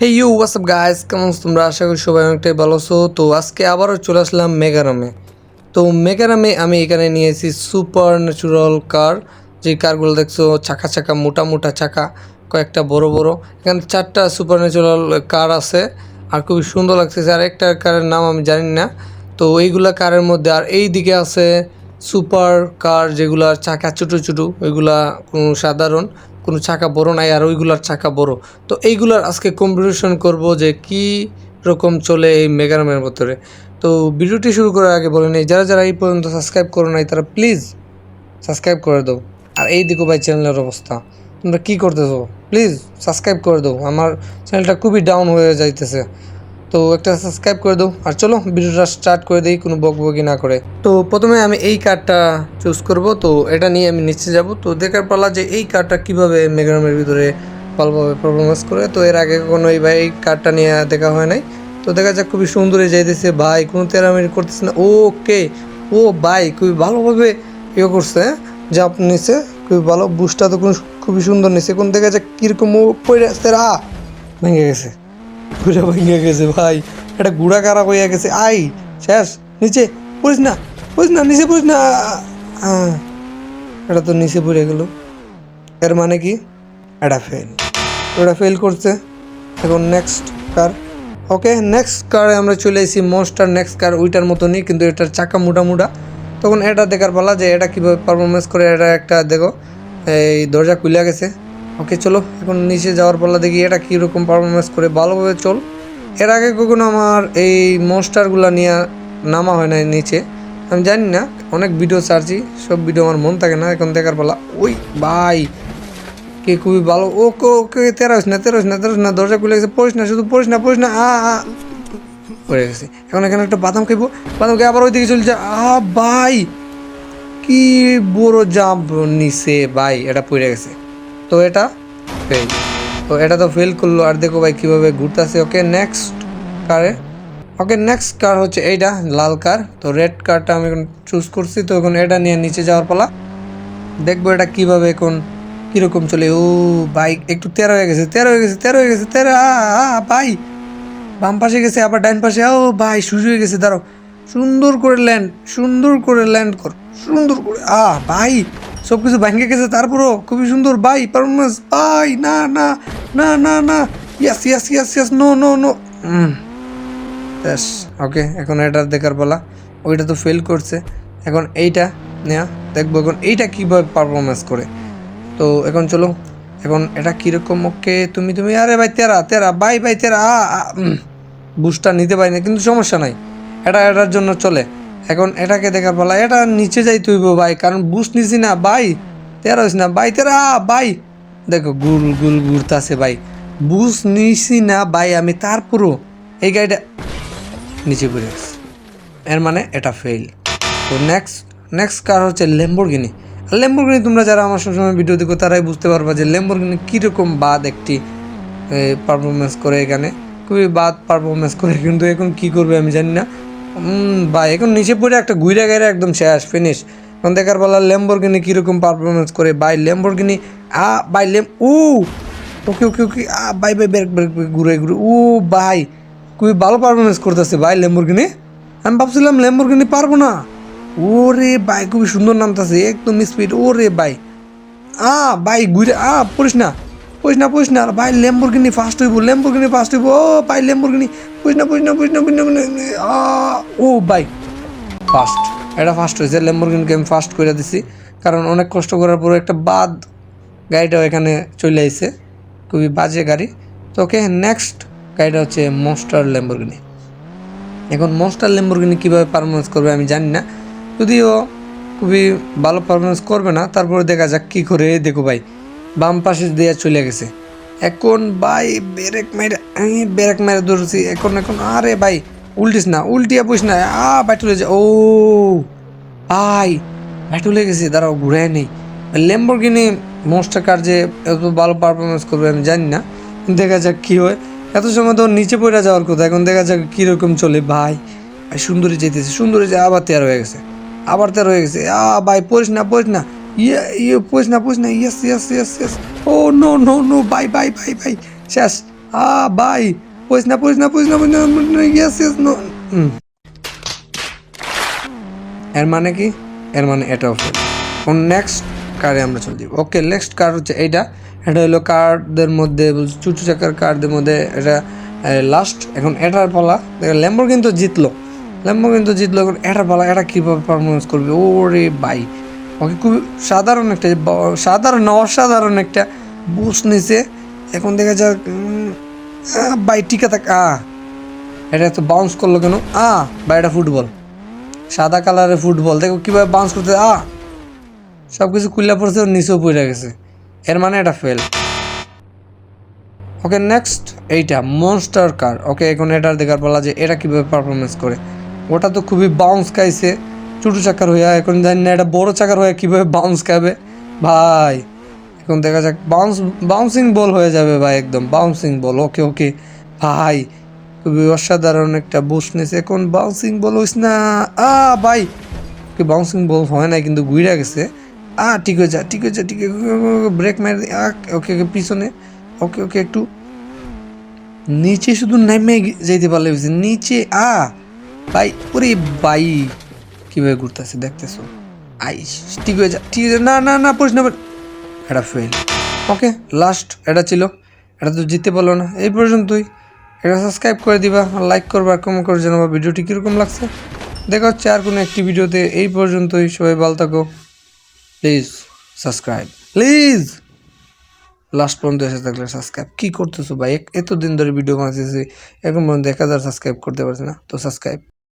Hey you WhatsApp guys কেমন তোমরা? আশা করি সবাই অনেকটাই ভালো আছো। তো আজকে আবারও চলে আসলাম মেগারামে। তো মেগারামে আমি এখানে নিয়েছি সুপার ন্যাচুরাল কার। যে কারগুলো দেখছ, চাকা চাকা, মোটা মোটা চাকা, কয়েকটা বড় বড়। এখানে চারটা সুপার ন্যাচুরাল কার আছে। আর খুবই সুন্দর লাগতেছে। আর একটা কারের নাম আমি জানি না। তো এইগুলা কারের মধ্যে আর এই দিকে আছে সুপার কার যেগুলার চাকা ছোটো ছোটো ওইগুলা সাধারণ। কোনো চাকা বড় নাই আর ওইগুলার চাকা বড়। তো এইগুলার আজকে কম্পিটিশন করব যে কি রকম চলে এই মেগারামের ভিতরে। তো ভিডিওটি শুরু করার আগে বলে নেই, যারা যারা এই পর্যন্ত সাবস্ক্রাইব করো নাই, তারা প্লিজ সাবস্ক্রাইব করে দাও। আর এই দিকে ভাই চ্যানেলের অবস্থা। তোমরা কী করতেছো? প্লিজ সাবস্ক্রাইব করে দাও। আমার চ্যানেলটা খুবই ডাউন হয়ে যাইতেছে। তো একটা সাবস্ক্রাইব করে দাও। আর চলো ভিডিওটা স্টার্ট করে দিই, কোনো বকবকি না করে। তো প্রথমে আমি এই কার্ডটা চুজ করব। তো এটা নিয়ে আমি নিচে যাব। তো দেখার পালা যে এই কার্ডটা কীভাবে মেগারামের ভিতরে ভালোভাবে পারফরমেন্স করে। তো এর আগে কখনো এই ভাই এই কার্ডটা নিয়ে দেখা হয় নাই। তো দেখা যাক, খুবই সুন্দর যাইতেছে। ভাই, কোনো তেরামির করতেছে না। ওকে ও ভাই, খুবই ভালোভাবে ইয়ে করছে জাপ নিছে, খুবই ভালো। বুস্টটা তো খুব- খুবই সুন্দর নিছে। কোন দেখা যাক কীরকম ও পড়ে ভেঙে গেছে। পুরো ভেঙে গেছে ভাই। এটা গুড়া কারা হইয়া গেছে, আই, শেষ, নিচে পড়িস না পড়িস না, নিচে পড়িস না। এটা তো নিচে পড়ে গেল। এর মানে কি? এটা ফেল ওটা ফেল করছে। এখন নেক্সট কার ওকে নেক্সট কারে আমরা চলে এসেছি মনস্টার নেক্সট কার ওইটার মতনই, কিন্তু এটার চাকা মোটা মোটা। তখন এটা দেখার পালা যে এটা কীভাবে পারফরমেন্স করে, এটা একটা দেখো, এই দরজা খুলে গেছে। ওকে, চলো, এখন নিচে যাওয়ার পালা দেখি এটা কীরকম পারফরমেন্স করে। ভালোভাবে চল। এর আগে কখনো আমার এই মনস্টারগুলো নিয়ে নামা হয় না নিচে। আমি জানি না, অনেক ভিডিও ছাড়ছি, সব ভিডিও আমার মন থাকে না, এখন দেখার পালা। ওই ভাই, কে খুবই ভালো। ওকে ওকে তেরোস না তেরোস না তেরোস না, দরজা খুলে গেছে, পড়িস না, শুধু পড়িস না পড়িস না, আ পড়ে গেছে। এখন এখানে একটা বাদাম খাইবো। বাদাম খেয়ে আবার ওই ওইদিকে চলছে আ, ভাই, কি বড় জাম্প নিছে, ভাই, এটা পড়ে গেছে। তো এটা ফেল তো এটা তো ফেল করল আর দেখো ভাই কীভাবে ঘুরতেছে। ওকে নেক্সট কারে ওকে নেক্সট কার হচ্ছে এইটা, লাল কার তো রেড কারটা আমি এখন চুজ করছি, তো এখন এটা নিয়ে নিচে যাওয়ার পালা। দেখব এটা কীভাবে এখন, কীরকম চলে। ও বাইক একটু তেরো হয়ে গেছে, তেরো হয়ে গেছে, তেরো হয়ে গেছে, তেরো ভাই। বাম পাশে গেছে, আবার ডাইন পাশে। ও ভাই শুরু হয়ে গেছে দাঁড়ো সুন্দর করে ল্যান্ড সুন্দর করে ল্যান্ড কর, সুন্দর করে। আ, ভাই। সব কিছু ভেঙে গেছে, তারপরও খুবই সুন্দর বাই পারফরমেন্স বাই না না না না না yes yes yes yes no no no ব্যাস ওকে এখন এটা দেখার বলা ওইটা তো ফেল করছে, এখন এইটা নেয়া, দেখব এখন এইটা কীভাবে পারফরমেন্স করে, তো এখন চলো, এখন এটা কীরকম ওকে তুমি তুমি, আরে ভাই, তেরা তেরা বাই বাই তেরা বুস্টার নিতে পারি না কিন্তু সমস্যা নাই, এটা, এটার জন্য চলে এখন এটাকে দেখার বলা, এটা নিচে যাই তুইব ভাই, কারণ বুস্ট নিছি না, ভাই, তেরা হইস না, ভাই, তেরা ভাই। দেখো, গুল গুল ঘুরতাছে ভাই। বুস্ট নিছি না, ভাই, আমি তারপরও এই গাড়িটা নিচে পড়ে গেছে। এর মানে এটা ফেল তো নেক্সট নেক্সট কার হচ্ছে ল্যাম্বরগিনি ল্যাম্বরগিনি তোমরা যারা আমার সবসময় ভিডিও দেখো, তারাই বুঝতে পারবা যে ল্যাম্বরগিনি কীরকম বাদ একটি পারফরমেন্স করে এখানে। খুবই বাদ পারফরমেন্স করে, কিন্তু এখন কি করবে আমি জানি না। বা এখন নিচে পড়ে একটা গুইরা গাইরা একদম শেষ ফিনিশ এখন দেখার বেলা ল্যাম্বরগিনি কীরকম পারফরমেন্স করে। বাই ল্যাম্বরগিনি আ বাই ল্যাম ও okay okay okay, uh bye bye brake brake ঘুরে ঘুরে ও বাই খুবই ভালো পারফরমেন্স করতেছে ভাই ল্যাম্বরগিনি আমি ভাবছিলাম ল্যাম্বরগিনি পারব না। ওরে ভাই, খুবই সুন্দর নামতাছে, একদম স্পিড ওরে ভাই। আ, ভাই ঘুরে আ, পড়িস না। পড়িস না পড়িস না ভাই ল্যাম্বরগিনি ফার্স্ট হইব ল্যাম্বরগিনি ফার্স্ট হইব। ও ভাই ল্যাম্বরগিনি পড়িস না পড়িস না পড়িস না পড়িস না ও ভাই ফার্স্ট এটা ফার্স্ট হয়েছে। ল্যাম্বরগিনিকে আমি ফার্স্ট করে দিছি। কারণ অনেক কষ্ট করার পরে একটা বাদ গাড়িটাও এখানে চলে আইছে। খুবই বাজে গাড়ি। তো ওকে নেক্সট গাড়িটা হচ্ছে মনস্টার ল্যাম্বরগিনি এখন মনস্টার ল্যাম্বরগিনি কীভাবে পারফরমেন্স করবে আমি জানি না। যদিও খুবই ভালো পারফরমেন্স করবে না। তারপরে দেখা যাক কী করে। দেখো ভাই বাম পাশে দিয়ে চলে গেছে। এখন ভাই ব্রেক মেরে ব্রেক মেরে ধরছি। এখন এখন, আরে ভাই, উল্টিস না, উল্টিয়া বুঝ না। আ, ভাই চলে যা, ও, ভাই ভাই চলে গেছে, দাঁড়াও, ঘুরে নেই ল্যাম্বরগিনি মনস্টার কার যে এত ভালো পারফরমেন্স করবে, আমি জানি না দেখা যাক কী হয়। এত সময় তো নিচে পড়ে যাওয়ার কথা, এখন দেখা যাক কীরকম চলে। ভাই ভাই, সুন্দরী যেতেছে, সুন্দরী যে আবার তেয়ার হয়ে গেছে, আবার তেয়ার হয়ে গেছে। আ, ভাই, পড়িস না পড়িস না। ইয়ে ইয়ে পড়িস না পড়িস না ইয়েস ইয়েস ইয়েস ইয়েস ও no no no bye bye bye bye শেষ। আ ভাই পড়িস না পড়িস না পড়িস না পড়িস না ইয়েস ইয়েস নো এর মানে কি? এর মানে ফেল কোন নেক্সট কারে আমরা চলে যাব। ওকে নেক্সট কার হচ্ছে এইটা। এটা হলো কার্ডদের মধ্যে, চুচু চাকার কার্ডদের মধ্যে এটা লাস্ট এখন এটার পালা ল্যাম্বর কিন্তু জিতলো। ল্যাম্বর কিন্তু জিতলো, এখন এটার পালা, এটা কীভাবে পারফরমেন্স করবে? ওরে বাই ওকে খুবই সাধারণ একটা, সাধারণ অসাধারণ একটা বুস নিছে। এখন দেখা যাক বাই টিকা থাক আ এটা এত বাউন্স করল কেন? আ বা এটা ফুটবল সাদা কালারের ফুটবল দেখো কীভাবে বাউন্স করতে আ সব কিছু কুল্লা পড়ছে ওর নিচেও পড়ে গেছে। এর মানে এটা ফেল ওকে নেক্সট এইটা মনস্টার কার ওকে এখন এটার দেখার পালা যে এটা কীভাবে পারফরমেন্স করে? ওটা তো খুবই বাউন্স খাইছে। ছোটো চাকার হইয়া এখন জানি না এটা বড় চাকার হয়ে কীভাবে বাউন্স খাবে। ভাই, এখন দেখা যাক বাউন্স বাউন্সিং বল হয়ে যাবে ভাই একদম বাউন্সিং বল ওকে ওকে ভাই, খুবই অসাধারণ একটা বুস্ট নিয়েছে এখন বাউন্সিং বল হইস না। আ, ভাই ওকে বাউন্সিং বল হয় না কিন্তু ঘুরে গেছে। আ, ঠিক হয়ে যা, ঠিক হয়ে যা, ঠিক ব্রেক মেরে ওকে ওকে পিছনে ওকে ওকে একটু। নিচে শুধু নেমে যাইতে পারলে নিচে, আ, ভাই, ওরে ভাই। কীভাবে ঘুরতেছে দেখতেছো? আই, ঠিক হয়ে যা, ঠিক আছে না না না, প্রশ্ন এটা ফেল ওকে লাস্ট এটা ছিল। এটা তো জিততে পারল না। এই পর্যন্তই। এটা সাবস্ক্রাইব করে দিবা লাইক করবা কমেন্ট করে জানাবা ভিডিওটি কীরকম লাগছে। দেখা হচ্ছে আর কোনো একটি ভিডিওতে। এই পর্যন্তই, সবাই ভালো থাকো। প্লিজ সাবস্ক্রাইব প্লিজ লাস্ট পর্যন্ত এসে থাকলে সাবস্ক্রাইব কী করতেছো ভাই? এতদিন ধরে ভিডিও বানাতেছি এখন পর্যন্ত এক হাজার সাবস্ক্রাইব করতে পারছি না। তো সাবস্ক্রাইব